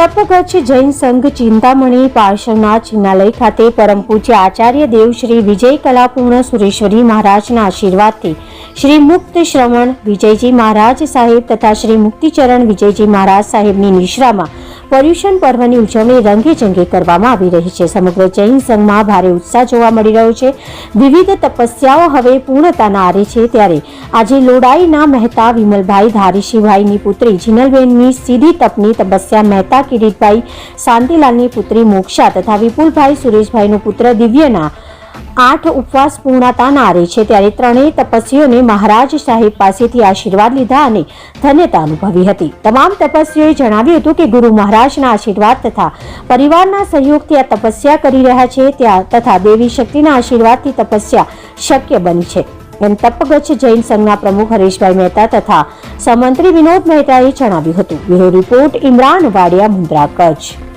તપગચ્છ જૈન સંઘ ચિંતામણી પાર્શ્વના ચિન્નાલય ખાતે. પરમ પૂજ્ય આચાર્ય દેવ શ્રી વિજય કલાપૂર્ણ સુરેશ્વરી મહારાજના આશીર્વાદથી શ્રી મુક્ત શ્રવણ વિજયજી મહારાજ સાહેબ તથા શ્રી મુક્તિચરણ વિજયજી મહારાજ સાહેબની નિશ્રામાં પર્યુષણ પર્વની ઉજવણી રંગે ચંગે કરવામાં આવી રહી છે. સમગ્ર જૈન સંઘમાં ભારે ઉત્સાહ જોવા મળી રહ્યો છે. વિવિધ તપસ્યાઓ હવે પૂર્ણતાના આરે છે ત્યારે આજે લોડાઈના મહેતા વિમલભાઈ ધારીશીભાઈની પુત્રી જીનલબેનની સીધી તપની તપસ્યા મહેતા કિરીટભાઈ શાંતિલાલની પુત્રી મોક્ષા તથા વિપુલભાઈ સુરેશભાઈનો પુત્ર દિવ્યના આઠ ઉપવાસ પૂર્ણતાના આરે છે. ત્યારે ત્રણેય તપસ્વીઓને મહારાજ સાહેબ પાસેથી આશીર્વાદ લીધા અને ધન્યતા અનુભવી હતી. તમામ તપસ્વીઓએ જણાવ્યું હતું કે ગુરુ મહારાજના આશીર્વાદ તથા પરિવારના સહયોગથી આ તપસ્યા કરી રહ્યા છે. ત્યાં તથા દેવી શક્તિના આશીર્વાદથી તપસ્યા શક્ય બની છે. એમ તપગચ્છ જૈન સંઘના પ્રમુખ હરેશભાઈ મહેતા તથા સમંત્રી વિનોદ મહેતાએ જણાવ્યું હતું. Bureau report, Imran Wadiya, Mundra Kutch.